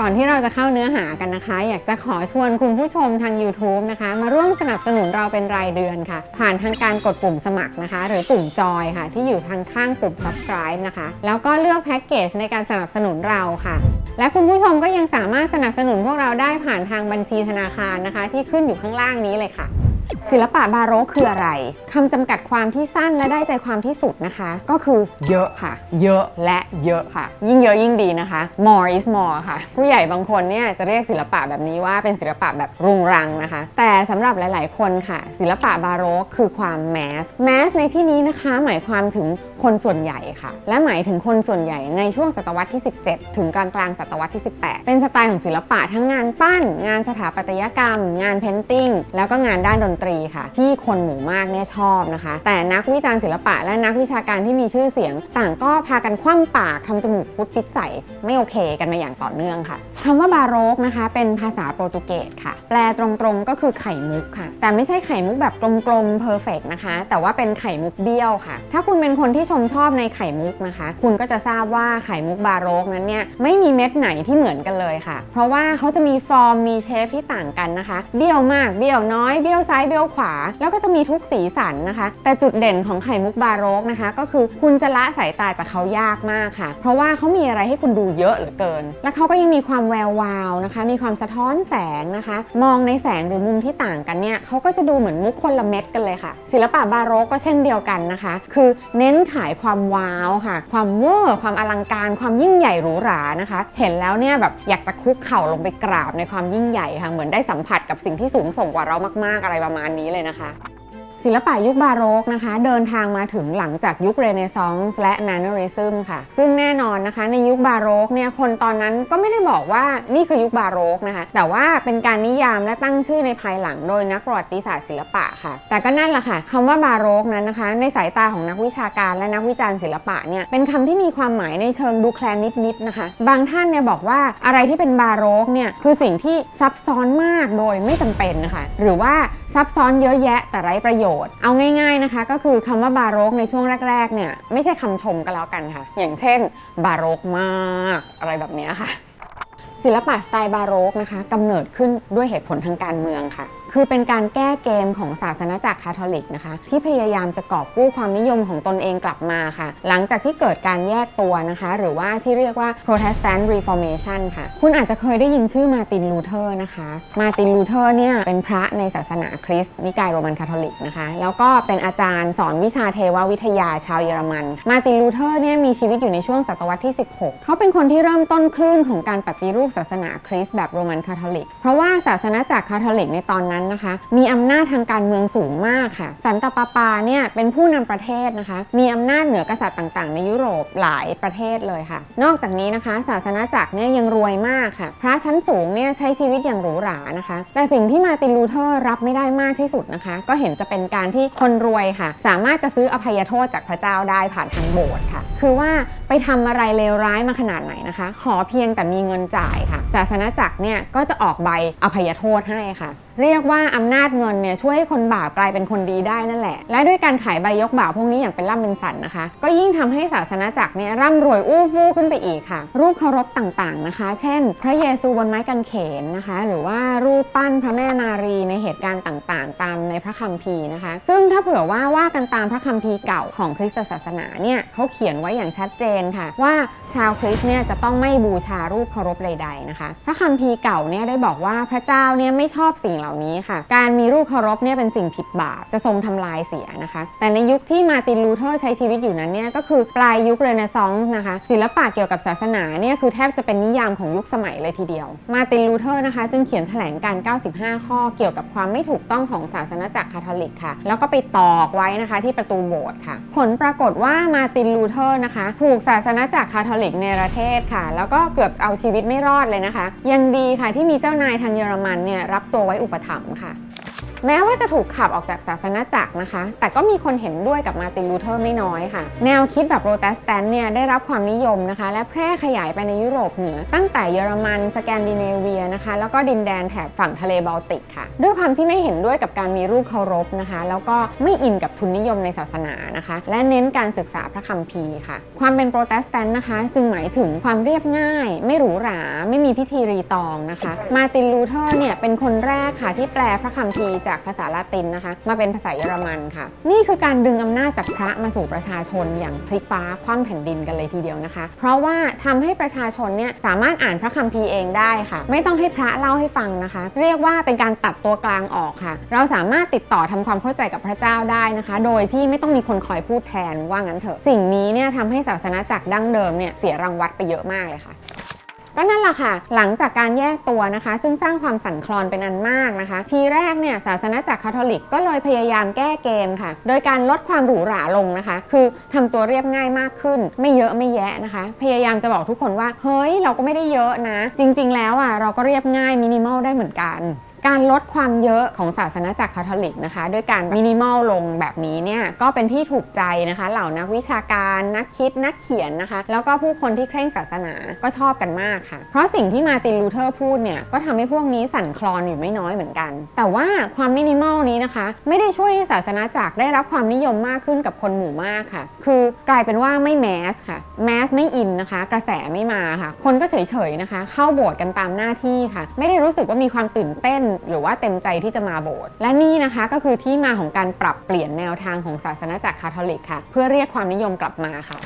ก่อนที่เราจะเข้าเนื้อหากันนะคะ อยากจะขอชวนคุณผู้ชมทาง YouTube นะคะ มาร่วมสนับสนุนเราเป็นรายเดือนค่ะ ผ่านทางการกดปุ่มสมัครนะคะ หรือปุ่มจอยค่ะ ที่อยู่ทางข้างปุ่ม subscribe นะคะ แล้วก็เลือกแพ็กเกจในการสนับสนุนเราค่ะ และคุณผู้ชมก็ยังสามารถสนับสนุนพวกเราได้ผ่านทางบัญชีธนาคารนะคะ ที่ขึ้นอยู่ข้างล่างนี้เลยค่ะศิลปะบาโรกคืออะไร คำจำกัดความที่สั้นและได้ใจความที่สุดนะคะ ก็คือเยอะค่ะ เยอะและเยอะค่ะ ยิ่งเยอะยิ่งดีนะคะ more is more ค่ะ ผู้ใหญ่บางคนเนี่ยจะเรียกศิลปะแบบนี้ว่าเป็นศิลปะแบบรุงรังนะคะ แต่สำหรับหลาย ๆ คนค่ะ ศิลปะบาโรกคือความแมส แมสในที่นี้นะคะ หมายความถึงคนส่วนใหญ่ค่ะ และหมายถึงคนส่วนใหญ่ในช่วงศตวรรษที่ 17 ถึงกลางกลางๆศตวรรษที่ 18 เป็นสไตล์ของศิลปะทั้งงานปั้น งานสถาปัตยกรรม งานเพนติ้งแล้วก็งานด้านดนตรีค่ะ ที่คนหมู่มากเนี่ยชอบนะคะ แต่นักวิจารณ์ศิลปะและนักวิชาการที่มีชื่อเสียง ต่างก็พากันคว่ำปากทำจมูกฟุตฟิตใส่ไม่โอเคกันมาอย่างต่อเนื่องค่ะ คำว่าบาโรกนะคะ เป็นภาษาโปรตุเกสค่ะ แปลตรงๆก็คือไข่มุกค่ะ แต่ไม่ใช่ไข่มุกแบบกลมๆเพอร์เฟกนะคะ แต่ว่าเป็นไข่มุกเบี้ยวค่ะ ถ้าคุณเป็นคนที่ชมชอบในไข่มุกนะคะ คุณก็จะทราบว่าไข่มุกบาโรกนั้นเนี่ยไม่มีเม็ดไหนที่เหมือนกันเลยค่ะ เพราะว่าเขาจะมีฟอร์มมีเชฟที่ต่างกันนะคะ เบี้ยวมากเบี้ยวน้อยเบี้ยวซ้ายเบี้ยวขวา แล้วก็จะมีทุกสีสันนะคะ แต่จุดเด่นของไข่มุกบาโรกนะคะ ก็คือคุณจะละสายตาจากเขายากมากค่ะ เพราะว่าเขามีอะไรให้คุณดูเยอะเหลือเกิน และเขาก็ยังมีความแวววาวนะคะ มีความสะท้อนแสงนะคะ มองในแสงหรือมุมที่ต่างกันเนี่ยเขาก็จะดูเหมือนมุกคนละเม็ดกันเลยค่ะ ศิลปะบาโรกก็เช่นเดียวกันนะคะ คือเน้นขายความวาวค่ะ ความเวอร์ความอลังการ ความยิ่งใหญ่หรูหรานะคะ เห็นแล้วเนี่ยแบบอยากจะคุกเข่าลงไปกราบในความยิ่งใหญ่ค่ะ เหมือนได้สัมผัสกับสิ่งที่สูงส่งกว่าเรามาก ๆอะไรประมาณนี้เลยนะคะ ศิลปะยุคบาโรกนะคะ เดินทางมาถึงหลังจากยุคเรเนซองส์และแมนนอริซึมค่ะ ซึ่งแน่นอนนะคะในยุคบาโรกเนี่ยคนตอนนั้นก็ไม่ได้บอกว่านี่คือยุคบาโรกนะคะ แต่ว่าเป็นการนิยามและตั้งชื่อในภายหลังโดยนักประวัติศาสตร์ศิลปะค่ะ แต่ก็นั่นแหละค่ะคำว่าบาโรกนั้นนะคะ ในสายตาของนักวิชาการและนักวิจารณ์ศิลปะเนี่ยเป็นคำที่มีความหมายในเชิงดูแคลนนิดๆนะคะ บางท่านเนี่ยบอกว่าอะไรที่เป็นบาโรกเนี่ยคือสิ่งที่ซับซ้อนมากโดยไม่จำเป็นนะคะหรือว่าซับซ้อนเยอะแยะแต่ไร้ประโยชน์เอาง่ายๆนะคะก็คือคำว่าบาโรกในช่วงแรกๆเนี่ยไม่ใช่คำชมก็แล้วกันค่ะ อย่างเช่น บาโรกมากอะไรแบบนี้ค่ะ ศิลปะสไตล์บาโรกนะคะกำเนิดขึ้นด้วยเหตุผลทางการเมืองค่ะ คือเป็นการแก้เกมของศาสนาจักรคาทอลิกนะคะ ที่พยายามจะกอบกู้ความนิยมของตนเองกลับมาค่ะ หลังจากที่เกิดการแยกตัวนะคะ หรือว่าที่เรียกว่า Protestant Reformation ค่ะ คุณอาจจะเคยได้ยินชื่อมาตินลูเทอร์นะคะ มาตินลูเทอร์เนี่ยเป็นพระในศาสนาคริสต์นิกายโรมันคาทอลิกนะคะ แล้วก็เป็นอาจารย์สอนวิชาเทววิทยาชาวเยอรมัน มาตินลูเทอร์เนี่ยมีชีวิตอยู่ในช่วงศตวรรษที่ 16 เขาเป็นคนที่เริ่มต้นคลื่นของการปฏิรูปศาสนาคริสต์แบบโรมันคาทอลิก เพราะว่าศาสนาจักรคาทอลิกในตอนนั้นนะคะ มีอำนาจทางการเมืองสูงมากค่ะ สันตปาปาเนี่ยเป็นผู้นำประเทศนะคะ มีอำนาจเหนือกษัตริย์ต่างๆ ในยุโรปหลายประเทศเลยค่ะ นอกจากนี้นะคะ ศาสนาจักรเนี่ยยังรวยมากค่ะ พระชั้นสูงเนี่ยใช้ชีวิตอย่างหรูหรานะคะ แต่สิ่งที่มาตินลูเทอร์รับไม่ได้มากที่สุดนะคะ ก็เห็นจะเป็นการที่คนรวยค่ะ สามารถจะซื้ออภัยโทษจากพระเจ้าได้ผ่านทางโบสถ์ค่ะ คือว่าไปทำอะไรเลวร้ายมาขนาดไหนนะคะ ขอเพียงแต่มีเงินจ่ายค่ะ ศาสนาจักรเนี่ยก็จะออกใบอภัยโทษให้ค่ะ เรียกว่าอำนาจเงินเนี่ยช่วยให้คนบาปกลายเป็นคนดีได้นั่นแหละ และด้วยการขายใบยกบาวพวกนี้อย่างเป็นล่ำเป็นสันนะคะ ก็ยิ่งทำให้ศาสนาจักรเนี่ยร่ำรวยอู้ฟู่ขึ้นไปอีกค่ะ รูปเคารพต่างๆนะคะ เช่น พระเยซูบนไม้กางเขนนะคะ หรือว่ารูปปั้นพระแม่มารีในเหตุการณ์ต่างๆ ตามในพระคัมภีร์นะคะ ซึ่งถ้าเผื่อว่าว่ากันตามพระคัมภีร์เก่าของคริสตศาสนาเนี่ยเขาเขียนไว้อย่างชัดเจนค่ะ ว่าชาวคริสต์เนี่ยจะต้องไม่บูชารูปเคารพใดๆนะคะ พระคัมภีร์เก่าเนี่ยได้บอกว่าพระเจ้าเนี่ยไม่ชอบสิ่งเหล่านี้ค่ะ การมีรูปเคารพเนี่ยเป็นสิ่งผิดบาปจะทรงทำลายเสียนะคะ แต่ในยุคที่มาตินลูเทอร์ใช้ชีวิตอยู่นั้นเนี่ยก็คือปลายยุคเรเนซองส์นะคะ ศิลปะเกี่ยวกับศาสนาเนี่ยคือแทบจะเป็นนิยามของยุคสมัยเลยทีเดียว มาตินลูเทอร์นะคะ จึงเขียนแถลงการ์95 ข้อเกี่ยวกับความไม่ถูกต้องของศาสนาจักรคาทอลิกค่ะ แล้วก็ไปตอกไว้นะคะที่ประตูโบสถ์ค่ะ ผลปรากฏว่ามาตินลูเทอร์นะคะ ถูกศาสนาจักรคาทอลิกในประเทศค่ะ แล้วก็เกือบเอาชีวิตไม่รอดเลยนะคะ ยังดีค่ะที่มีเจ้านายทางเยอรมันเนี่ยรับตัวไว้อุปถัมภ์ค่ะ แม้ว่าจะถูกขับออกจากศาสนาจักรนะคะ แต่ก็มีคนเห็นด้วยกับมาตินลูเทอร์ไม่น้อยค่ะ แนวคิดแบบโปรเตสแตนต์เนี่ยได้รับความนิยมนะคะ และแพร่ขยายไปในยุโรปเหนือ ตั้งแต่เยอรมันสแกนดิเนเวียนะคะ แล้วก็ดินแดนแถบฝั่งทะเลบอลติกค่ะ ด้วยความที่ไม่เห็นด้วยกับการมีรูปเคารพนะคะ แล้วก็ไม่อินกับทุนนิยมในศาสนานะคะ และเน้นการศึกษาพระคัมภีร์ค่ะ ความเป็นโปรเตสแตนต์นะคะ จึงหมายถึงความเรียบง่าย ไม่หรูหรา ไม่มีพิธีรีตองนะคะ มาตินลูเทอร์เนี่ยเป็นคนแรกค่ะที่แปลพระคัมภีร์จากภาษาละตินนะคะมาเป็นภาษาเยอรมันค่ะ นี่คือการดึงอำนาจจากพระมาสู่ประชาชนอย่างพลิกฟ้าคว่ำแผ่นดินกันเลยทีเดียวนะคะ เพราะว่าทำให้ประชาชนเนี่ยสามารถอ่านพระคัมภีร์เองได้ค่ะ ไม่ต้องให้พระเล่าให้ฟังนะคะ เรียกว่าเป็นการตัดตัวกลางออกค่ะ เราสามารถติดต่อทำความเข้าใจกับพระเจ้าได้นะคะ โดยที่ไม่ต้องมีคนคอยพูดแทนว่างั้นเถอะ สิ่งนี้เนี่ยทำให้ศาสนาจักรดั้งเดิมเนี่ยเสียรังวัดไปเยอะมากเลยค่ะ ก็นั่นแหละค่ะ หลังจากการแยกตัวนะคะ ซึ่งสร้างความสั่นคลอนเป็นอันมากนะคะ ทีแรกเนี่ยศาสนาจักรคาทอลิกก็เลยพยายามแก้เกมค่ะ โดยการลดความหรูหราลงนะคะ คือทำตัวเรียบง่ายมากขึ้น ไม่เยอะไม่แยะนะคะ พยายามจะบอกทุกคนว่า เฮ้ย เราก็ไม่ได้เยอะนะ จริง ๆ แล้วอะเราก็เรียบง่ายมินิมอลได้เหมือนกัน การลดความเยอะของศาสนาจักรคาทอลิกนะคะ ด้วยการมินิมอลลงแบบนี้เนี่ยก็เป็นที่ถูกใจนะคะ เหล่านักวิชาการนักคิดนักเขียนนะคะ แล้วก็ผู้คนที่เคร่งศาสนาก็ชอบกันมากค่ะ เพราะสิ่งที่มาตินลูเทอร์พูดเนี่ยก็ทำให้พวกนี้สั่นคลอนอยู่ไม่น้อยเหมือนกัน แต่ว่าความมินิมอลนี้นะคะ ไม่ได้ช่วยให้ศาสนาจักรได้รับความนิยมมากขึ้นกับคนหมู่มากค่ะ คือกลายเป็นว่าไม่แมสค่ะแมสไม่อินนะคะ กระแสไม่มาค่ะ คนก็เฉยๆนะคะ เข้าโบสถ์กันตามหน้าที่ค่ะ ไม่ได้รู้สึกว่ามีความตื่นเต้นหรือว่าเต็มใจที่จะมาโบสถ์และนี่นะคะก็คือที่มาของการปรับเปลี่ยนแนวทางของศาสนาจักรคาทอลิกค่ะ เพื่อเรียกความนิยมกลับมาค่ะ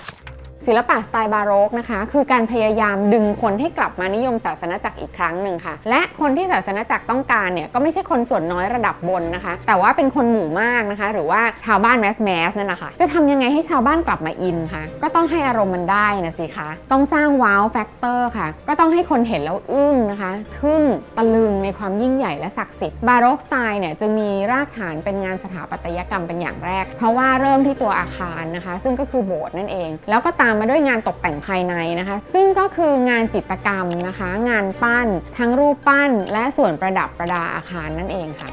ศิลปะสไตล์บาโรกนะคะ คือการพยายามดึงคนให้กลับมานิยมศาสนาจักรอีกครั้งหนึ่งค่ะ และคนที่ศาสนาจักรต้องการเนี่ยก็ไม่ใช่คนส่วนน้อยระดับบนนะคะ แต่ว่าเป็นคนหมู่มากนะคะ หรือว่าชาวบ้านแมสแมสนั่นแหละค่ะจะทำยังไงให้ชาวบ้านกลับมาอินคะก็ต้องให้อารมณ์มันได้นะสิคะต้องสร้างว้าวแฟกเตอร์ค่ะ ก็ต้องให้คนเห็นแล้วอึ้งนะคะ ทึ่งตะลึงในความยิ่งใหญ่และศักดิ์สิทธิ์บาโรกสไตล์เนี่ยจึงมีรากฐานเป็นงานสถาปัตยกรรมเป็นอย่างแรก เพราะว่าเริ่มที่ตัวอาคารนะคะ ซึ่งก็คือโบสถ์นั่นเอง แล้วก็ตามมาด้วยงานตกแต่งภายในนะคะ ซึ่งก็คืองานจิตรกรรมนะคะ งานปั้น ทั้งรูปปั้น และส่วนประดับประดาอาคารนั่นเองค่ะ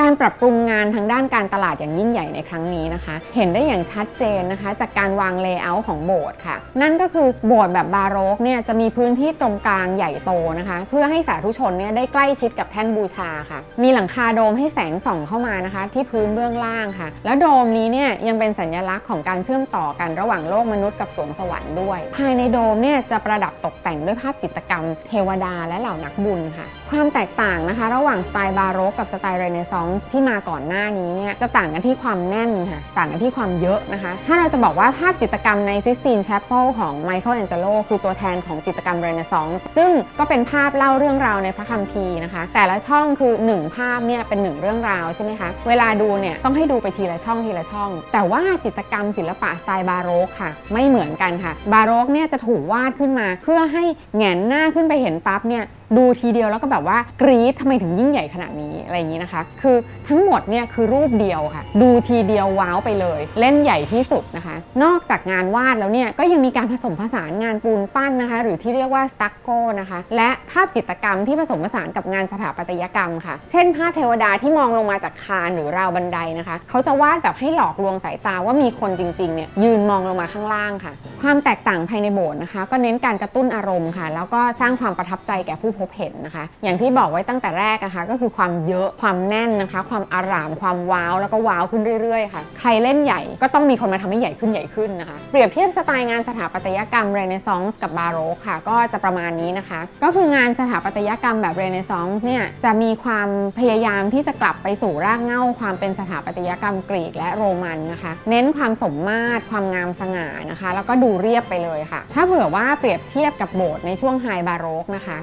การปรับปรุงงานทางด้านการตลาดอย่างยิ่งใหญ่ในครั้งนี้นะคะ เห็นได้อย่างชัดเจนนะคะ จากการวางเลเยอร์ของโบสถ์ค่ะ นั่นก็คือโบสถ์แบบบาโรกเนี่ยจะมีพื้นที่ตรงกลางใหญ่โตนะคะ เพื่อให้สาธุชนเนี่ยได้ใกล้ชิดกับแท่นบูชาค่ะ มีหลังคาโดมให้แสงส่องเข้ามานะคะ ที่พื้นเบื้องล่างค่ะ แล้วโดมนี้เนี่ยยังเป็นสัญลักษณ์ของการเชื่อมต่อกันระหว่างโลกมนุษย์กับสวงสวรรค์ด้วย ภายในโดมเนี่ยจะประดับตกแต่งด้วยภาพจิตรกรรม เทวดาและเหล่านักบุญค่ะความแตกต่างนะคะ ระหว่างสไตล์บาโรกกับสไตล์เรเนซองส์ที่มาก่อนหน้านี้เนี่ยจะต่างกันที่ความแน่นค่ะต่างกันที่ความเยอะนะคะ ถ้าเราจะบอกว่าภาพจิตรกรรมในซิสตีนแชปเปิลของไมเคิลแองเจโลคือตัวแทนของจิตรกรรมเรเนซองส์ซึ่งก็เป็นภาพเล่าเรื่องราวในพระคัมภีร์นะคะ แต่ละช่องคือ 1 ภาพเนี่ยเป็น 1 เรื่องราวใช่ไหมคะเวลาดูเนี่ยต้องให้ดูไปทีละช่องทีละช่อง แต่ว่าจิตรกรรมศิลปะสไตล์บาโรกค่ะ ไม่เหมือนกันค่ะ บาโรกเนี่ยจะถูกวาดขึ้นมา เพื่อให้แหงนหน้าขึ้นไปเห็นปั๊บเนี่ย ดูทีเดียวแล้วก็แบบว่ากรี๊ดทำไมถึงยิ่งใหญ่ขนาดนี้อะไรอย่างนี้นะคะ คือทั้งหมดเนี่ยคือรูปเดียวค่ะ ดูทีเดียวว้าวไปเลย เล่นใหญ่ที่สุดนะคะ นอกจากงานวาดแล้วเนี่ยก็ยังมีการผสมผสานงานปูนปั้นนะคะ หรือที่เรียกว่าสตั๊กโกนะคะ และภาพจิตรกรรมที่ผสมผสานกับงานสถาปัตยกรรมค่ะ เช่นภาพเทวดาที่มองลงมาจากคานหรือราวบันไดนะคะเขาจะวาดแบบให้หลอกลวงสายตาว่ามีคนจริงๆเนี่ยยืนมองลงมาข้างล่างค่ะ ความแตกต่างภายในโบสถ์นะคะ ก็เน้นการกระตุ้นอารมณ์ค่ะ แล้วก็สร้างความประทับใจแก่ผู้พบเห็นนะคะ อย่างที่บอกไว้ตั้งแต่แรกนะคะ ก็คือความเยอะความแน่นนะคะ ความอารามความว้าวแล้วก็ว้าวขึ้นเรื่อยๆค่ะ ใครเล่นใหญ่ก็ต้องมีคนมาทำให้ใหญ่ขึ้นใหญ่ขึ้นนะคะ เปรียบเทียบสไตล์งานสถาปัตยกรรมเรเนซองส์กับบาโรกค่ะ ก็จะประมาณนี้นะคะ ก็คืองานสถาปัตยกรรมแบบเรเนซองส์เนี่ยจะมีความพยายามที่จะกลับไปสู่รากเหง้าความเป็นสถาปัตยกรรมกรีกและโรมันนะคะ เน้นความสมมาตรความงามสง่านะคะ แล้วก็ดูเรียบไปเลยค่ะ ถ้าเผื่อว่าเปรียบเทียบกับโบสถ์ในช่วงไฮบาโรกนะคะ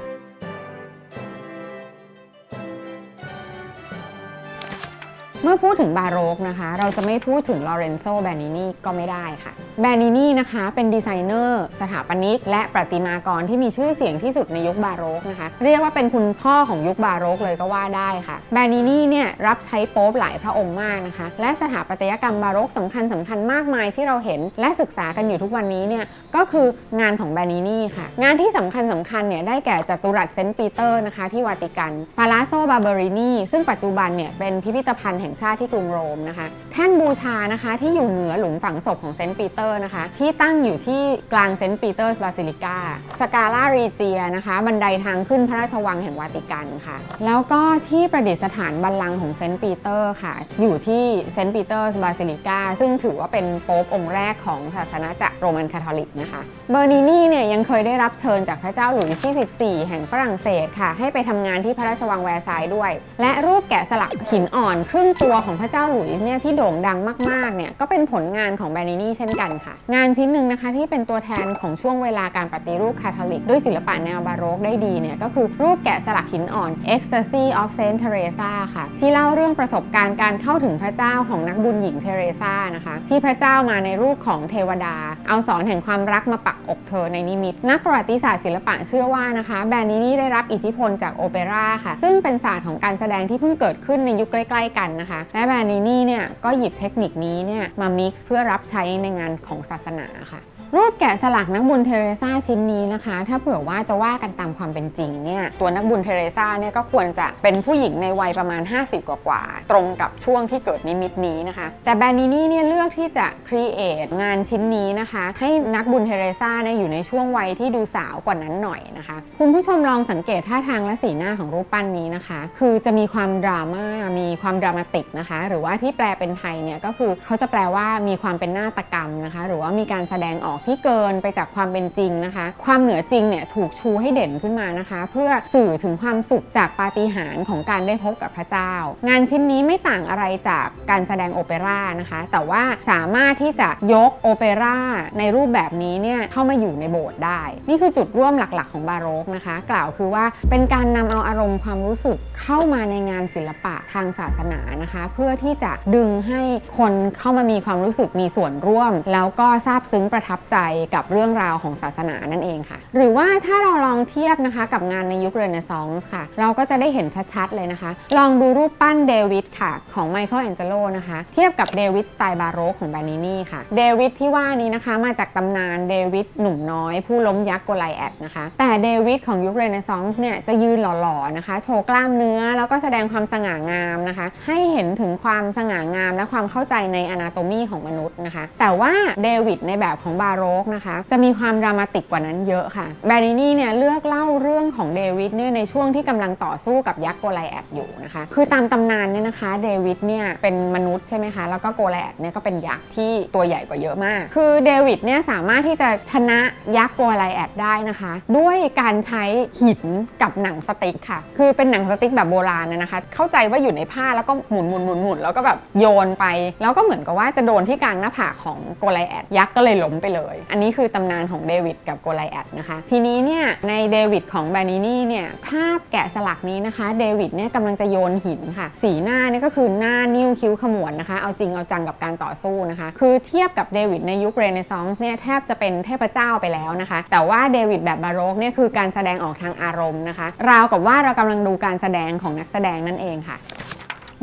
เมื่อพูดถึงบาโรกนะคะ เราจะไม่พูดถึงลอเรนโซแบนินีก็ไม่ได้ค่ะ แบรนินี่นะคะเป็นดีไซเนอร์ สถาปนิก และประติมากรที่มีชื่อเสียงที่สุดในยุคบาโรกนะคะ เรียกว่าเป็นคุณพ่อของยุคบาโรกเลยก็ว่าได้ค่ะ แบรนินี่เนี่ยรับใช้โป๊ปหลายพระองค์มากนะคะ และสถาปัตยกรรมบาโรกสำคัญสำคัญมากมายที่เราเห็นและศึกษากันอยู่ทุกวันนี้เนี่ยก็คืองานของแบรนินี่ค่ะ งานที่สำคัญสำคัญเนี่ยได้แก่จัตุรัสเซนต์ปีเตอร์นะคะที่วาติกัน ปาลาโซบาเบรินีซึ่งปัจจุบันเนี่ยเป็นพิพิธภัณฑ์แห่งชาติที่กรุงโรมนะคะแท่นบูชานะคะที่อยู่เหนือหลุมฝังศพของเซนต์ปีเตอร์นะคะที่ตั้งอยู่ที่กลางเซนต์ปีเตอร์สบาซิลิกาสกาลารีเจียนะคะบันไดทางขึ้นพระราชวังแห่งวาติกันค่ะ แล้วก็ที่ประดิษฐานบัลลังก์ของเซนต์ปีเตอร์ค่ะอยู่ที่เซนต์ปีเตอร์สบาซิลิกาซึ่งถือว่าเป็นโป๊ปองค์แรกของศาสนาจักรโรมันคาทอลิกนะคะเบอร์นินีเนี่ยยังเคยได้รับเชิญจากพระเจ้าหลุยส์ที่ 14 แห่งฝรั่งเศสค่ะ ให้ไปทำงานที่พระราชวังแวร์ซายน์ด้วย และรูปแกะสลักหินอ่อนครึ่งตัวของพระเจ้าหลุยส์เนี่ยที่โด่งดังมากๆเนี่ยก็เป็นผลงานของแบรนินี่เช่นกันค่ะ งานชิ้นหนึ่งนะคะที่เป็นตัวแทนของช่วงเวลาการปฏิรูปคาทอลิก ด้วยศิลปะแนวบาโรกได้ดีเนี่ยก็คือรูปแกะสลักหินอ่อน Ecstasy of Saint Teresa ค่ะ ที่เล่าเรื่องประสบการณ์การเข้าถึงพระเจ้าของนักบุญหญิงเทเรซานะคะ ที่พระเจ้ามาในรูปของเทวดา เอาสอนแห่งความรักมาปักอกเธอในนิมิต นักประวัติศาสตร์ศิลปะเชื่อว่านะคะ แบรนด์นี้ได้รับอิทธิพลจากโอเปร่าค่ะ ซึ่งเป็นศาสตร์ของการแสดงที่เพิ่งเกิดขึ้นในยุคใกล้ ๆ กันนะคะและแบรนด์นี้เนี่ยก็หยิบเทคนิคนี้เนี่ยมา mix เพื่อรับใช้ในงานของศาสนาค่ะ รูปแกะสลักนักบุญเทเรซาชิ้นนี้นะคะ ถ้าเผื่อว่าจะว่ากันตามความเป็นจริงเนี่ยตัวนักบุญเทเรซาเนี่ยก็ควรจะเป็นผู้หญิงในวัยประมาณ 50 กว่ากว่า ตรงกับช่วงที่เกิดนิมิตนี้นะคะ แต่แบรนินี่เนี่ยเลือกที่จะครีเอทงานชิ้นนี้นะคะ ให้นักบุญเทเรซาเนี่ยอยู่ในช่วงวัยที่ดูสาวกว่านั้นหน่อยนะคะ คุณผู้ชมลองสังเกตท่าทางและสีหน้าของรูปปั้นนี้นะคะ คือจะมีความดราม่ามีความดรามาติกนะคะ หรือว่าที่แปลเป็นไทยเนี่ยก็คือเขาจะแปลว่ามีความเป็นนาฏกรรมนะคะ หรือว่ามีการแสดงออกที่เกินไปจากความเป็นจริงนะคะ ความเหนือจริงเนี่ยถูกชูให้เด่นขึ้นมานะคะ เพื่อสื่อถึงความสุขจากปาฏิหาริย์ของการได้พบกับพระเจ้า งานชิ้นนี้ไม่ต่างอะไรจากการแสดงโอเปร่านะคะ แต่ว่าสามารถที่จะยกโอเปร่าในรูปแบบนี้เนี่ยเข้ามาอยู่ในโบสถ์ได้ นี่คือจุดร่วมหลักๆ ของบาโรกนะคะ กล่าวคือว่าเป็นการนำเอาอารมณ์ความรู้สึกเข้ามาในงานศิลปะทางศาสนานะคะ เพื่อที่จะดึงให้คนเข้ามามีความรู้สึกมีส่วนร่วม แล้วก็ซาบซึ้งประทับใจกับเรื่องราวของศาสนานั่นเองค่ะ หรือว่าถ้าเราลองเทียบนะคะกับงานในยุคเรเนซองส์ค่ะ เราก็จะได้เห็นชัดๆเลยนะคะ ลองดูรูปปั้นเดวิดค่ะ ของไมเคิลแองเจโลนะคะ เทียบกับเดวิดสไตล์บาโรกของบานินี่ค่ะ เดวิดที่ว่านี้นะคะมาจากตำนานเดวิดหนุ่มน้อย ผู้ล้มยักษ์โกไลแอดนะคะ แต่เดวิดของยุคเรเนซองส์เนี่ยจะยืนหล่อๆนะคะ โชว์กล้ามเนื้อแล้วก็แสดงความสง่างามนะคะ ให้เห็นถึงความสง่างามและความเข้าใจในอนาโตมีของมนุษย์นะคะ แต่ว่าเดวิดในแบบของบาโรกนะคะ จะมีความดรามาติกกว่านั้นเยอะค่ะแบรนินี่เนี่ยเลือกเล่าเรื่องของเดวิดเนี่ยในช่วงที่กำลังต่อสู้กับยักษ์โกไลแอดอยู่นะคะ คือตามตำนานเนี่ยนะคะเดวิดเนี่ยเป็นมนุษย์ใช่ไหมคะ แล้วก็โกไลแอดเนี่ยก็เป็นยักษ์ที่ตัวใหญ่กว่าเยอะมาก คือเดวิดเนี่ยสามารถที่จะชนะยักษ์โกไลแอดได้นะคะ ด้วยการใช้หินกับหนังสติ๊กค่ะ คือเป็นหนังสติ๊กแบบโบราณนะนะคะ เข้าใจว่าอยู่ในผ้าแล้วก็หมุนหมุนหมุนหมุนแล้วก็แบบโยนไป แล้วก็เหมือนกับว่าจะโดนที่กลางหน้าผากของโกไลแอดยักษ์ก็เลยล้มไปเลยอันนี้คือตำนานของเดวิดกับโกไลแอดนะคะ ทีนี้เนี่ยในเดวิดของแบนินี่เนี่ยภาพแกะสลักนี้นะคะเดวิดเนี่ยกำลังจะโยนหินค่ะ สีหน้าเนี่ยก็คือหน้านิ้วคิ้วขมวดนะคะ เอาจริงเอาจังกับการต่อสู้นะคะ คือเทียบกับเดวิดในยุคเรเนซองส์เนี่ยแทบจะเป็นเทพเจ้าไปแล้วนะคะ แต่ว่าเดวิดแบบบาโรกเนี่ยคือการแสดงออกทางอารมณ์นะคะ ราวกับว่าเรากำลังดูการแสดงของนักแสดงนั่นเองค่ะ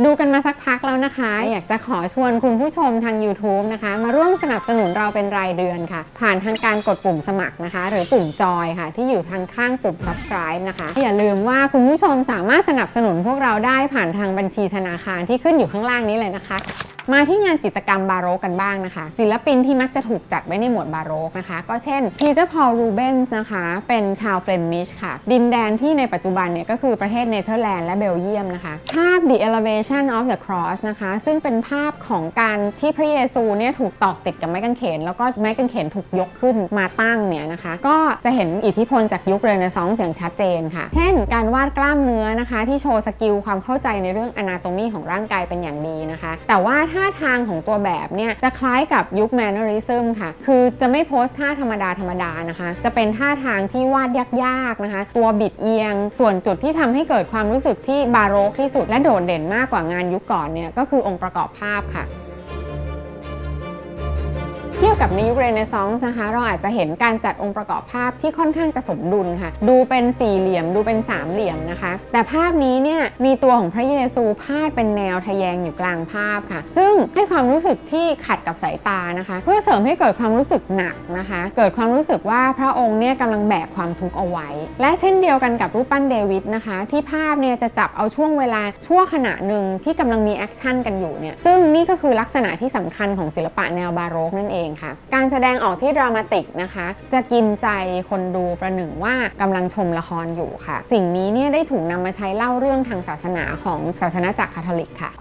ดูกันมาสักพักแล้วนะคะ อยากจะขอชวนคุณผู้ชมทาง YouTube นะคะ มาร่วมสนับสนุนเราเป็นรายเดือนค่ะ ผ่านทางการกดปุ่มสมัครนะคะ หรือปุ่มจอยค่ะ ที่อยู่ทางข้างปุ่ม subscribe นะคะ อย่าลืมว่าคุณผู้ชมสามารถสนับสนุนพวกเราได้ผ่านทางบัญชีธนาคารที่ขึ้นอยู่ข้างล่างนี้เลยนะคะ มาที่งานจิตรกรรมบาโรกกันบ้างนะคะ ศิลปินที่มักจะถูกจัดไว้ในหมวดบาโรกนะคะ ก็เช่นพีเตอร์พอลรูเบนส์นะคะ เป็นชาวเฟรมิชค่ะ ดินแดนที่ในปัจจุบันเนี่ยก็คือประเทศเนเธอร์แลนด์และเบลเยียมนะคะ ภาพ The Elevation of the Cross นะคะ ซึ่งเป็นภาพของการที่พระเยซูเนี่ยถูกตอกติดกับไม้กางเขน แล้วก็ไม้กางเขนถูกยกขึ้นมาตั้งเนี่ยนะคะ ก็จะเห็นอิทธิพลจากยุคเรเนซองส์อย่างชัดเจนค่ะ เช่น การวาดกล้ามเนื้อนะคะ ที่โชว์สกิลความเข้าใจในเรื่องอนาโตมีของร่างกายเป็นอย่างดีนะคะ แต่ว่าท่าทางของตัวแบบเนี่ยจะคล้ายกับยุคแมนนอริซึมค่ะ คือจะไม่โพสท่าธรรมดาธรรมดานะคะ จะเป็นท่าทางที่วาดยากๆนะคะ ตัวบิดเอียง ส่วนจุดที่ทำให้เกิดความรู้สึกที่บาโรกที่สุดและโดดเด่นมากกว่างานยุคก่อนเนี่ยก็คือองค์ประกอบภาพค่ะ เทียบกับในยุคเรเนซองส์นะคะ เราอาจจะเห็นการจัดองค์ประกอบภาพที่ค่อนข้างจะสมดุลค่ะ ดูเป็นสี่เหลี่ยม ดูเป็นสามเหลี่ยมนะคะ แต่ภาพนี้เนี่ยมีตัวของพระเยซูพาดเป็นแนวทะแยงอยู่กลางภาพค่ะ ซึ่งให้ความรู้สึกที่ขัดกับสายตานะคะ เพื่อเสริมให้เกิดความรู้สึกหนักนะคะ เกิดความรู้สึกว่าพระองค์เนี่ยกำลังแบกความทุกข์เอาไว้ และเช่นเดียวกันกับรูปปั้นเดวิดนะคะ ที่ภาพเนี่ยจะจับเอาช่วงเวลาช่วขณะหนึ่งที่กำลังมีแอคชั่นกันอยู่เนี่ยซึ่งนี่ก็คือลักษณะที่สำคัญของศิลปะแนวบาโรกนั่นเองค่ะ การแสดงออกที่ดรามาติกนะคะ จะกินใจคนดูประหนึ่งว่ากำลังชมละครอยู่ค่ะ สิ่งนี้เนี่ยได้ถูกนำมาใช้เล่าเรื่องทางศาสนาของศาสนาจักรคาทอลิกค่ะ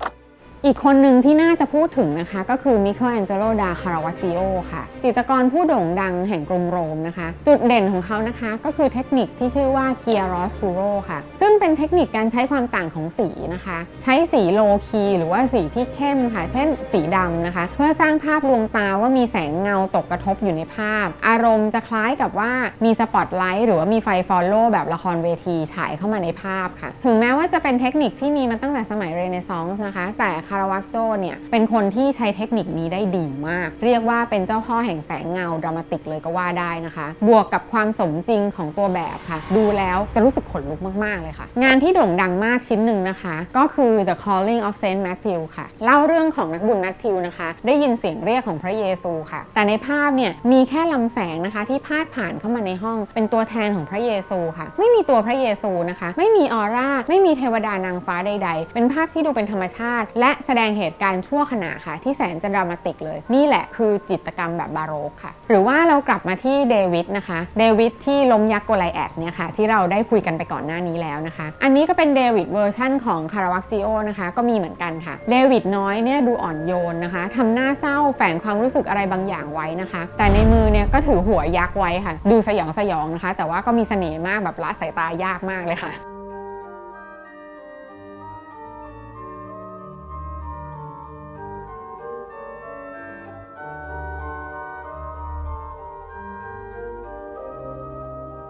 อีกคนหนึ่งที่น่าจะพูดถึงนะคะก็คือมิเคลแองเจโลดาคาราวาจิโอค่ะ จิตรกรผู้โด่งดังแห่งกรุงโรมนะคะ จุดเด่นของเขานะคะก็คือเทคนิคที่ชื่อว่าเกียร์รอสคูโรค่ะ ซึ่งเป็นเทคนิคการใช้ความต่างของสีนะคะ ใช้สีโลคีหรือว่าสีที่เข้มค่ะ เช่นสีดำนะคะ เพื่อสร้างภาพลวงตาว่ามีแสงเงาตกกระทบอยู่ในภาพ อารมณ์จะคล้ายกับว่ามีสปอตไลท์หรือว่ามีไฟฟอลโล่แบบละครเวทีฉายเข้ามาในภาพค่ะ ถึงแม้ว่าจะเป็นเทคนิคที่มีมาตั้งแต่สมัยเรเนซองส์นะคะแต่คาราวาโจเนี่ยเป็นคนที่ใช้เทคนิคนี้ได้ดีมาก เรียกว่าเป็นเจ้าพ่อแห่งแสงเงาดรามาติกเลยก็ว่าได้นะคะ บวกกับความสมจริงของตัวแบบค่ะ ดูแล้วจะรู้สึกขนลุกมาก ๆ เลยค่ะ งานที่โด่งดังมากชิ้นหนึ่งนะคะ ก็คือ The Calling of Saint Matthew ค่ะ เล่าเรื่องของนักบุญแมทธิวนะคะ ได้ยินเสียงเรียกของพระเยซูค่ะ แต่ในภาพเนี่ยมีแค่ลำแสงนะคะที่พาดผ่านเข้ามาในห้อง เป็นตัวแทนของพระเยซูค่ะ ไม่มีตัวพระเยซูนะคะ ไม่มีออร่าไม่มีเทวดานางฟ้าใด ๆ เป็นภาพที่ดูเป็นธรรมชาติ และแสดงเหตุการณ์ชั่วขณะค่ะ ที่แสนจะดรามาติกเลย นี่แหละคือจิตกรรมแบบบาโรกค่ะ หรือว่าเรากลับมาที่เดวิดนะคะเดวิดที่ล้มยักษ์โกไลแอดเนี่ยค่ะที่เราได้คุยกันไปก่อนหน้านี้แล้วนะคะ อันนี้ก็เป็นเดวิดเวอร์ชั่นของคาราวักจิโอนะคะก็มีเหมือนกันค่ะเดวิดน้อยเนี่ยดูอ่อนโยนนะคะทำหน้าเศร้าแฝงความรู้สึกอะไรบางอย่างไว้นะคะ แต่ในมือเนี่ยก็ถือหัวยักษ์ไว้ค่ะ ดูสยองสยองนะคะ แต่ว่าก็มีเสน่ห์มากแบบละสายตายากมากเลยค่ะ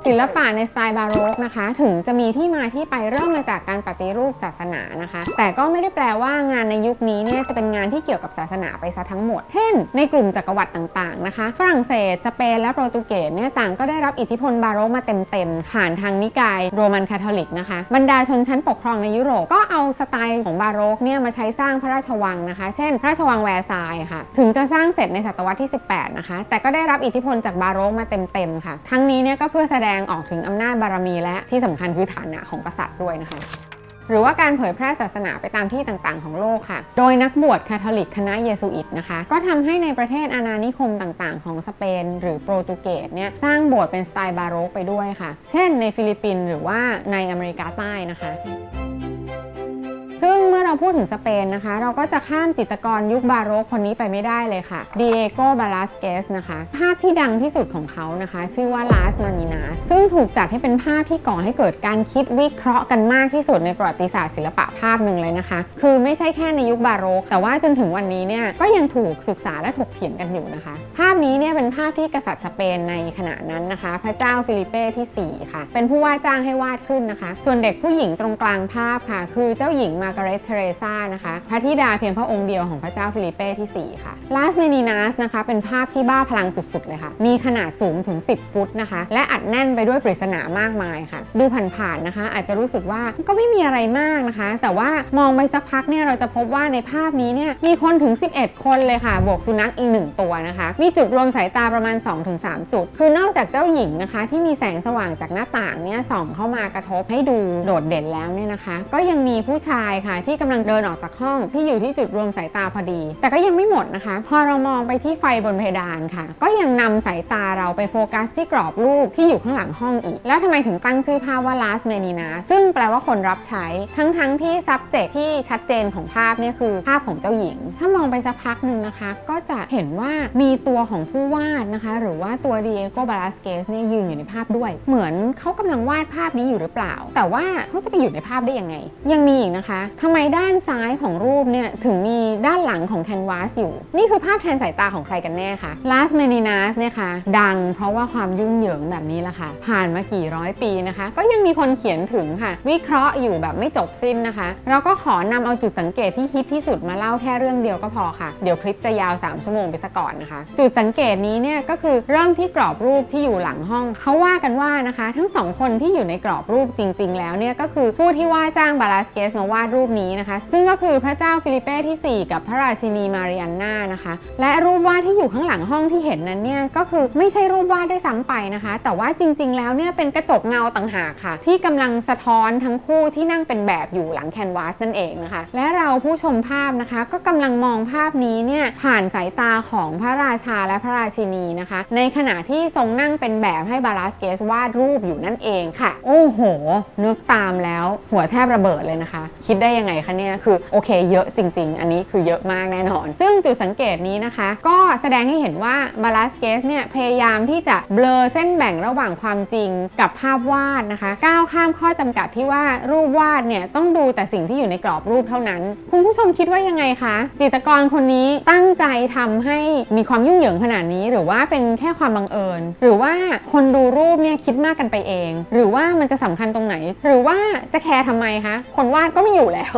ศิลปะในสไตล์บาโรกนะคะ ถึงจะมีที่มาที่ไปเริ่มมาจากการปฏิรูปศาสนานะคะ แต่ก็ไม่ได้แปลว่างานในยุคนี้เนี่ยจะเป็นงานที่เกี่ยวกับศาสนาไปซะทั้งหมด เช่น ในกลุ่มจักรวรรดิต่างๆนะคะ ฝรั่งเศส สเปน และโปรตุเกสเนี่ยต่างก็ได้รับอิทธิพลบาโรกมาเต็มๆ ผ่านทางนิกายโรมันคาทอลิกนะคะ บรรดาชนชั้นปกครองในยุโรปก็เอาสไตล์ของบาโรกเนี่ยมาใช้สร้างพระราชวังนะคะ เช่น พระราชวังแวร์ซายค่ะ ถึงจะสร้างเสร็จในศตวรรษที่ 18 นะคะ แต่ก็ได้รับอิทธิพลจากบาโรกมาเต็มๆค่ะ ทั้งนี้เนี่ยก็เพื่อแสดงออกถึงอำนาจบารมีและที่สำคัญคือฐานะของกษัตริย์ด้วยนะคะหรือว่าการเผยแพร่ศาสนาไปตามที่ต่างๆ ของโลกค่ะ โดยนักบวชคาทอลิกคณะเยซูอิตนะคะ ก็ทำให้ในประเทศอาณานิคมต่างๆ ของสเปน หรือโปรตุเกสเนี่ยสร้างโบสถ์เป็นสไตล์บาโรกไปด้วยค่ะ เช่นในฟิลิปปินส์หรือว่าในอเมริกาใต้นะคะ ซึ่ง เมื่อเราพูดถึงสเปนนะคะ เราก็จะข้ามจิตรกรยุคบาโรกคนนี้ไปไม่ได้เลยค่ะดิเอโกบาลาสเกสนะคะ ภาพที่ดังที่สุดของเขานะคะ ชื่อว่า Las Maninas ซึ่งถูกจัดให้เป็นภาพที่ก่อให้เกิดการคิดวิเคราะห์กันมากที่สุดในประวัติศาสตร์ศิลปะภาพหนึ่งเลยนะคะ คือไม่ใช่แค่ในยุคบาโรก แต่ว่าจนถึงวันนี้เนี่ยก็ยังถูกศึกษาและถกเถียงกันอยู่นะคะ ภาพนี้เนี่ยเป็นภาพที่กษัตริย์สเปนในขณะนั้นนะคะ พระเจ้าฟิลิเป้ที่ 4 ค่ะ เป็นผู้ว่าจ้างให้วาดขึ้นนะคะ ส่วนเด็กผู้หญิงตรงกลางภาพค่ะ คือเจ้าหญิงมาร์เร็ตเทเรซานะคะพระธิดาเพียงพระองค์เดียวของพระเจ้าฟิลิปเป้ที่ 4 ค่ะลาสเมนินัสนะคะเป็นภาพที่บ้าพลังสุดๆ เลยค่ะ มีขนาดสูงถึง 10 ฟุตนะคะ และอัดแน่นไปด้วยปริศนามากมายค่ะ ดูผ่านๆนะคะ อาจจะรู้สึกว่าก็ไม่มีอะไรมากนะคะ แต่ว่ามองไปสักพักเนี่ยเราจะพบว่าในภาพนี้เนี่ยมีคนถึง 11 คนเลยค่ะ บวกสุนัขอีกหนึ่งตัวนะคะ มีจุดรวมสายตาประมาณ 2-3 จุด คือนอกจากเจ้าหญิงนะคะ ที่มีแสงสว่างจากหน้าต่างเนี่ยส่องเข้ามากระทบให้ดูโดดเด่นแล้วเนี่ยนะคะ ก็ยังมีผู้ชายค่ะทที่กำลังเดินออกจากห้องที่อยู่ที่จุดรวมสายตาพอดี แต่ก็ยังไม่หมดนะคะ พอเรามองไปที่ไฟบนเพดานค่ะ ก็ยังนำสายตาเราไปโฟกัสที่กรอบรูปที่อยู่ข้างหลังห้องอีก แล้วทำไมถึงตั้งชื่อภาพว่า last menina ซึ่งแปลว่าคนรับใช้ ทั้งๆทที่ subject ที่ชัดเจนของภาพเนี่ยคือภาพของเจ้าหญิง ถ้ามองไปสักพักหนึ่งนะคะ ก็จะเห็นว่ามีตัวของผู้วาดนะคะ หรือว่าตัว Diego Velázquez เนี่ยยืนอยู่ในภาพด้วย เหมือนเขากำลังวาดภาพนี้อยู่หรือเปล่า แต่ว่าเขาจะไปอยู่ในภาพได้ยังไง ยังมีอีกนะคะทำไมด้านซ้ายของรูปเนี่ยถึงมีด้านหลังของแคนวาสอยู่ นี่คือภาพแทนสายตาของใครกันแน่คะลาสเมนินัสเนี่ยค่ะดังเพราะว่าความยุ่งเหยิงแบบนี้ละค่ะ ผ่านมากี่ร้อยปีนะคะ ก็ยังมีคนเขียนถึงค่ะ วิเคราะห์อยู่แบบไม่จบสิ้นนะคะ เราก็ขอนำเอาจุดสังเกตที่ฮิตที่สุดมาเล่าแค่เรื่องเดียวก็พอค่ะ เดี๋ยวคลิปจะยาว 3 ชั่วโมงไปซะก่อนนะคะ จุดสังเกตนี้เนี่ยก็คือเริ่มที่กรอบรูปที่อยู่หลังห้องเขาว่ากันว่านะคะ ทั้งสองคนที่อยู่ในกรอบรูปจริง ๆ แล้วเนี่ยก็คือผู้ที่ว่าจ้างบาลาสเกสมาวาดรูปนี้นะคะ ซึ่งก็คือพระเจ้าฟิลิเป้ที่ 4 กับพระราชินีมาริอันนานะคะ และรูปวาดที่อยู่ข้างหลังห้องที่เห็นนั้นเนี่ยก็คือไม่ใช่รูปวาดได้วยซ้ำไปนะคะ แต่ว่าจริง ๆ แล้วเนี่ยเป็นกระจกเงาต่างหากค่ะ ที่กำลังสะท้อนทั้งคู่ที่นั่งเป็นแบบอยู่หลังแคนวาสนั่นเองนะคะ และเราผู้ชมภาพนะคะ ก็กำลังมองภาพนี้เนี่ยผ่านสายตาของพระราชาและพระราชินีนะคะ ในขณะที่ทรงนั่งเป็นแบบให้บาลาสเกสวาดรูปอยู่นั่นเองค่ะ โอ้โหนึกตามแล้วหัวแทบระเบิดเลยนะคะ คิดได้ยังไงคะเนี่ยคือโอเคเยอะจริง ๆ อันนี้คือเยอะมากแน่นอน ซึ่งจุดสังเกตนี้นะคะ ก็แสดงให้เห็นว่าบาลาสเกสเนี่ยพยายามที่จะเบลอเส้นแบ่งระหว่างความจริงกับภาพวาดนะคะ ก้าวข้ามข้อจำกัดที่ว่ารูปวาดเนี่ยต้องดูแต่สิ่งที่อยู่ในกรอบรูปเท่านั้น คุณผู้ชมคิดว่ายังไงคะจิตรกรคนนี้ตั้งใจทำให้มีความยุ่งเหยิงขนาดนี้ หรือว่าเป็นแค่ความบังเอิญ หรือว่าคนดูรูปเนี่ยคิดมากกันไปเอง หรือว่ามันจะสำคัญตรงไหน หรือว่าจะแคร์ทำไมคะคนวาดก็ไม่อยู่แล้ว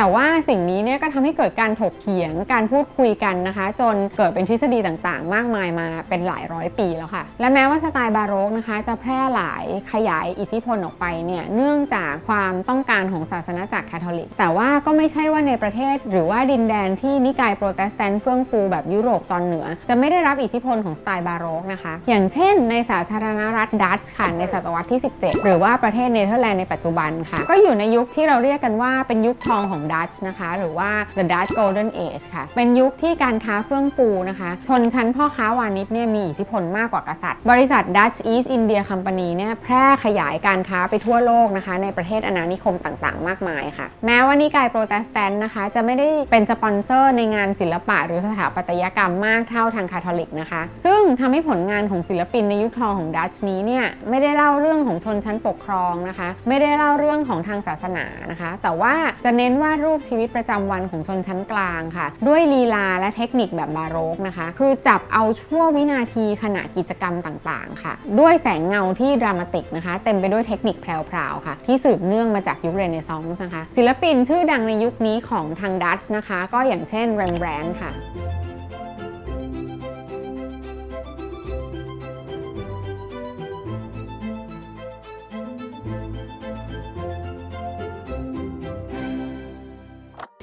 แต่ว่าสิ่งนี้เนี่ยก็ทำให้เกิดการถกเถียงการพูดคุยกันนะคะ จนเกิดเป็นทฤษฎีต่างๆ มากมายมาเป็นหลายร้อยปีแล้วค่ะ และแม้ว่าสไตล์บาโรกนะคะ จะแพร่หลายขยายอิทธิพลออกไปเนี่ยเนื่องจากความต้องการของศาสนาจักรคาทอลิก แต่ว่าก็ไม่ใช่ว่าในประเทศ หรือว่าดินแดนที่นิกายโปรเตสแตนต์เฟื่องฟูแบบยุโรปตอนเหนือ จะไม่ได้รับอิทธิพลของสไตล์บาโรกนะคะ อย่างเช่น ในสาธารณรัฐดัตช์ค่ะในศตวรรษที่ 17 หรือว่าประเทศเนเธอร์แลนด์ในปัจจุบันค่ะก็อยู่ในยุคที่เราเรียกกันว่าเป็นยุคทองของดัตช์นะคะ หรือว่า the Dutch Golden Age ค่ะ เป็นยุคที่การค้าเฟื่องฟูนะคะ ชนชั้นพ่อค้าวานิชเนี่ยมีอิทธิพลมากกว่ากษัตริย์ บริษัท Dutch East India Company เนี่ยแพร่ขยายการค้าไปทั่วโลกนะคะ ในประเทศอาณานิคมต่างๆ มากมายค่ะ แม้ว่านิกายโปรเตสแตนต์นะคะ จะไม่ได้เป็นสปอนเซอร์ในงานศิลปะหรือสถาปัตยกรรมมากเท่าทางคาทอลิกนะคะ ซึ่งทำให้ผลงานของศิลปินในยุคทองของดัตช์นี้เนี่ยไม่ได้เล่าเรื่องของชนชั้นปกครองนะคะ ไม่ได้เล่าเรื่องของทางศาสนานะคะ แต่ว่าจะเน้นว่าาดรูปชีวิตประจำวันของชนชั้นกลางค่ะ ด้วยลีลาและเทคนิคแบบบาโรกนะคะ คือจับเอาชั่ววินาทีขณะกิจกรรมต่างๆ ค่ะ ด้วยแสงเงาที่ดรามาติกนะคะ เต็มไปด้วยเทคนิคแพรวๆค่ะ ที่สืบเนื่องมาจากยุคเรเนซองส์นะคะ ศิลปินชื่อดังในยุคนี้ของทางดัตช์นะคะ ก็อย่างเช่นแรมแบรนด์ค่ะ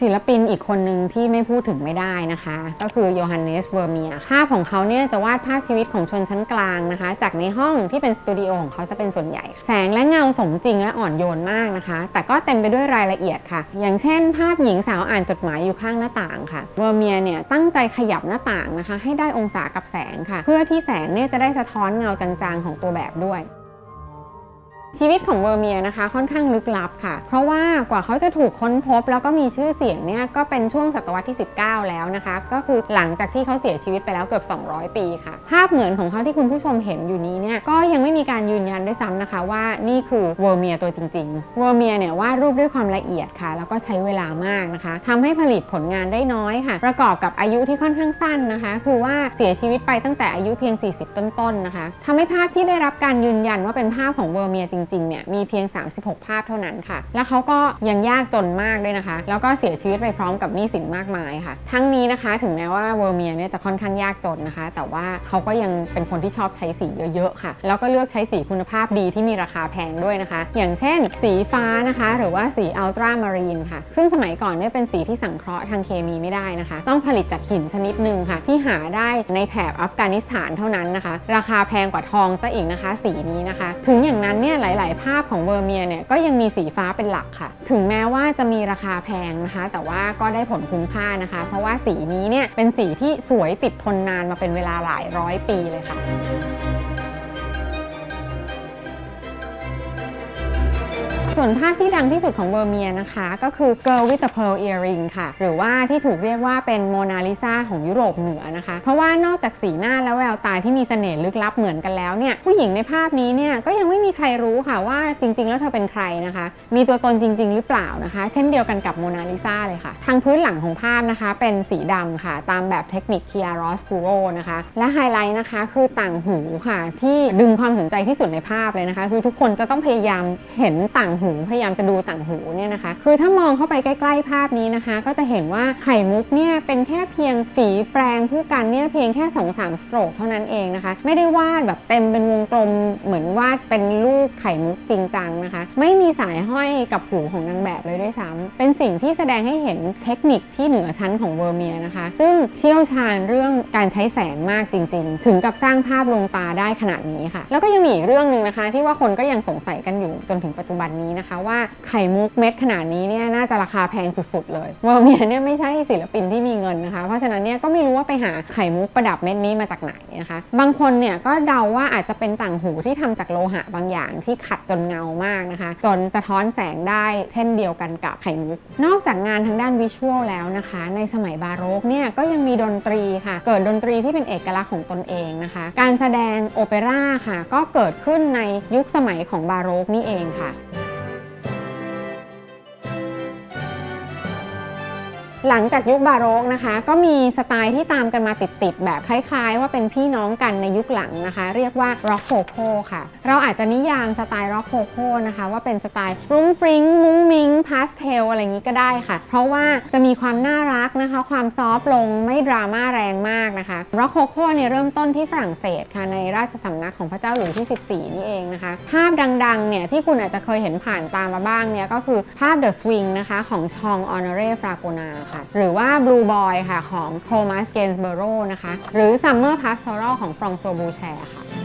ศิลปินอีกคนหนึ่งที่ไม่พูดถึงไม่ได้นะคะ ก็คือโยฮันเนสเวอร์เมียภาพของเขาเนี่ยจะวาดภาพชีวิตของชนชั้นกลางนะคะ จากในห้องที่เป็นสตูดิโอของเขาจะเป็นส่วนใหญ่ แสงและเงาสมจริงและอ่อนโยนมากนะคะ แต่ก็เต็มไปด้วยรายละเอียดค่ะ อย่างเช่น ภาพหญิงสาวอ่านจดหมายอยู่ข้างหน้าต่างค่ะเวอร์เมียเนี่ยตั้งใจขยับหน้าต่างนะคะ ให้ได้องศากับแสงค่ะ เพื่อที่แสงเนี่ยจะได้สะท้อนเงาจางๆของตัวแบบด้วย ชีวิตของเวอร์เมียนะคะค่อนข้างลึกลับค่ะ เพราะว่ากว่าเขาจะถูกค้นพบแล้วก็มีชื่อเสียงเนี่ยก็เป็นช่วงศตวรรษที่ 19 แล้วนะคะ ก็คือหลังจากที่เขาเสียชีวิตไปแล้วเกือบ 200 ปีค่ะ ภาพเหมือนของเขาที่คุณผู้ชมเห็นอยู่นี้เนี่ยก็ยังไม่มีการยืนยันด้วยซ้ำนะคะ ว่านี่คือเวอร์เมียตัวจริงๆเวอร์เมียเนี่ยวาดรูปด้วยความละเอียดค่ะ แล้วก็ใช้เวลามากนะคะทำให้ผลิตผลงานได้น้อยค่ะ ประกอบกับอายุที่ค่อนข้างสั้นนะคะ คือว่าเสียชีวิตไปตั้งแต่อายุเพียง 40 ต้นๆนะคะทำให้ภาพที่ได้รับการยืนยันว่าเป็นภาพของเวอร์เมียจริงๆเนี่ยมีเพียง 36 ภาพเท่านั้นค่ะ แล้วเขาก็ยังยากจนมากด้วยนะคะ แล้วก็เสียชีวิตไปพร้อมกับหนี้สินมากมายค่ะ ทั้งนี้นะคะถึงแม้ว่าเวอร์เมียเนี่ยจะค่อนข้างยากจนนะคะ แต่ว่าเขาก็ยังเป็นคนที่ชอบใช้สีเยอะๆค่ะ แล้วก็เลือกใช้สีคุณภาพดีที่มีราคาแพงด้วยนะคะ อย่างเช่น สีฟ้านะคะ หรือว่าสีอัลตรามารีนค่ะ ซึ่งสมัยก่อนเนี่ยเป็นสีที่สังเคราะห์ทางเคมีไม่ได้นะคะ ต้องผลิตจากหินชนิดหนึ่งค่ะ ที่หาได้ในแถบอัฟกานิสถานเท่านั้นนะคะ ราคาแพงกว่าทองซะอีกนะคะ สีนี้นะคะ ถึงอย่างนั้นเนี่ยหลาย ๆ ภาพของเวอร์เมียเนี่ยก็ยังมีสีฟ้าเป็นหลักค่ะ ถึงแม้ว่าจะมีราคาแพงนะคะ แต่ว่าก็ได้ผลคุ้มค่านะคะ เพราะว่าสีนี้เนี่ยเป็นสีที่สวยติดทนนานมาเป็นเวลาหลายร้อยปีเลยค่ะ ส่วนภาพที่ดังที่สุดของเวอร์เมียนะคะ ก็คือ Girl with the Pearl Earring ค่ะ หรือว่าที่ถูกเรียกว่าเป็นโมนาลิซาของยุโรปเหนือนะคะ เพราะว่านอกจากสีหน้าและแววตาที่มีเสน่ห์ลึกลับเหมือนกันแล้วเนี่ยผู้หญิงในภาพนี้เนี่ยก็ยังไม่มีใครรู้ค่ะว่าจริง ๆ แล้วเธอเป็นใครนะคะ มีตัวตนจริง ๆ หรือเปล่านะคะ เช่นเดียวกันกับโมนาลิซาเลยค่ะ ทางพื้นหลังของภาพนะคะเป็นสีดำค่ะ ตามแบบเทคนิค chiaroscuro นะคะ และไฮไลท์นะคะคือต่างหูค่ะ ที่ดึงความสนใจที่สุดในภาพเลยนะคะ คือทุกคนจะต้องพยายามเห็นต่างหูพยายามจะดูต่างหูเนี่ยนะคะ คือถ้ามองเข้าไปใกล้ๆภาพนี้นะคะ ก็จะเห็นว่าไข่มุกเนี่ยเป็นแค่เพียงฝีแปรงผู้กันเนี่ยเพียงแค่2-3สสโตรกเท่านั้นเองนะคะ ไม่ได้วาดแบบเต็มเป็นวงกลมเหมือนวาดเป็นรูปไข่มุกจริงจังนะคะ ไม่มีสายห้อยกับหูของนางแบบเลยด้วยซ้ำเป็นสิ่งที่แสดงให้เห็นเทคนิคที่เหนือชั้นของเวอร์เมียนะคะ ซึ่งเชี่ยวชาญเรื่องการใช้แสงมากจริง ๆ ถึงกับสร้างภาพลงตาได้ขนาดนี้ค่ะ แล้วก็ยังมีอีกเรื่องหนึ่งนะคะ ที่ว่าคนก็ยังสงสัยกันอยู่จนถึงปัจจุบันนี้นะคะว่าไข่มุกเม็ดขนาดนี้เนี่ยน่าจะราคาแพงสุดๆ เลยเวอร์เมียเนี่ยไม่ใช่ศิลปินที่มีเงินนะคะ เพราะฉะนั้นเนี่ยก็ไม่รู้ว่าไปหาไข่มุกประดับเม็ดนี้มาจากไหนนะคะ บางคนเนี่ยก็เดาว่าอาจจะเป็นต่างหูที่ทำจากโลหะบางอย่างที่ขัดจนเงามากนะคะ จนสะท้อนแสงได้เช่นเดียวกันกับไข่มุก นอกจากงานทางด้านวิชวลแล้วนะคะ ในสมัยบาโรกเนี่ยก็ยังมีดนตรีค่ะ เกิดดนตรีที่เป็นเอกลักษณ์ของตนเองนะคะ การแสดงโอเปร่าค่ะ ก็เกิดขึ้นในยุคสมัยของบาโรกนี่เองค่ะ หลังจากยุคบาโรกนะคะ ก็มีสไตล์ที่ตามกันมาติดๆ แบบคล้ายๆ ว่าเป็นพี่น้องกันในยุคหลังนะคะ เรียกว่าร็อกโคโคค่ะ เราอาจจะนิยามสไตล์ร็อกโคโคนะคะ ว่าเป็นสไตล์รุ้งฟริ้งมุ้งมิ้งพาสเทลอะไรอย่างนี้ก็ได้ค่ะ เพราะว่าจะมีความน่ารักนะคะ ความซอฟต์ลงไม่ดราม่าแรงมากนะคะร็อกโคโคเนี่ยเริ่มต้นที่ฝรั่งเศสค่ะในราชสำนักของพระเจ้าหลุยส์ที่ 14 นี่เองนะคะ ภาพดังๆเนี่ยที่คุณอาจจะเคยเห็นผ่านตามมาบ้างเนี่ยก็คือภาพ The Swing นะคะของชองออนเรฟราโกนาค่ะ หรือว่า Blue Boy ค่ะของโทมัสเกนส์เบโรนะคะ หรือ Summer Pastoral ของฟรองโซบูแชร์ค่ะ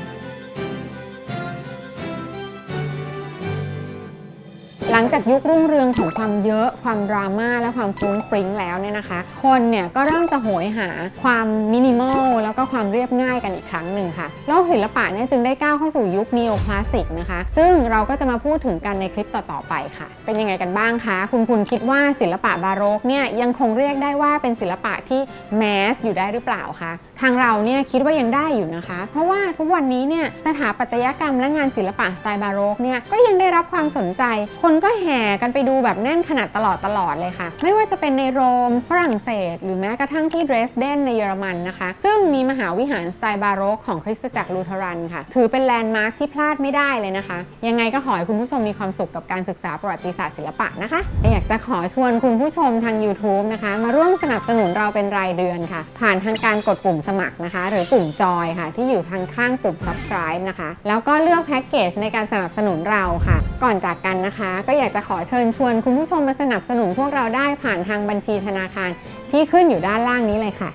หลังจากยุครุ่งเรืองของความเยอะความดราม่าและความฟุ้งฟริ้งแล้วเนี่ยนะคะ คนเนี่ยก็เริ่มจะโหยหาความมินิมอลแล้วก็ความเรียบง่ายกันอีกครั้งหนึ่งค่ะ โลกศิลปะเนี่ยจึงได้ก้าวเข้าสู่ยุคนีโอคลาสสิกนะคะ ซึ่งเราก็จะมาพูดถึงกันในคลิปต่อๆไปค่ะ เป็นยังไงกันบ้างคะ คุณคุณคิดว่าศิลปะบาโรกเนี่ยยังคงเรียกได้ว่าเป็นศิลปะที่แมสอยู่ได้หรือเปล่าคะ ทางเราเนี่ยคิดว่ายังได้อยู่นะคะ เพราะว่าทุกวันนี้เนี่ยสถาปัตยกรรมและงานศิลปะสไตล์บาโรกเนี่ยก็ยังได้รับความสนใจ คนก็แห่กันไปดูแบบแน่นขนาดตลอดตลอดเลยค่ะ ไม่ว่าจะเป็นในโรมฝรั่งเศส หรือแม้กระทั่งที่เดรสเดนในเยอรมันนะคะ ซึ่งมีมหาวิหารสไตล์บาโรกของคริสตจักรลูเทรันค่ะ ถือเป็นแลนด์มาร์คที่พลาดไม่ได้เลยนะคะ ยังไงก็ขอให้คุณผู้ชมมีความสุขกับการศึกษาประวัติศาสตร์ศิลปะนะคะอยากจะขอชวนคุณผู้ชมทาง YouTube นะคะ มาร่วมสนับสนุนเราเป็นรายเดือนค่ะ ผ่านทางการกดปุ่มสมัครนะคะ หรือปุ่มจอยค่ะ ที่อยู่ทางข้างปุ่ม subscribe นะคะ แล้วก็เลือกแพ็กเกจในการสนับสนุนเราค่ะ ก่อนจากกันนะคะ ก็อยากจะขอเชิญชวนคุณผู้ชมมาสนับสนุนพวกเราได้ผ่านทางบัญชีธนาคารที่ขึ้นอยู่ด้านล่างนี้เลยค่ะ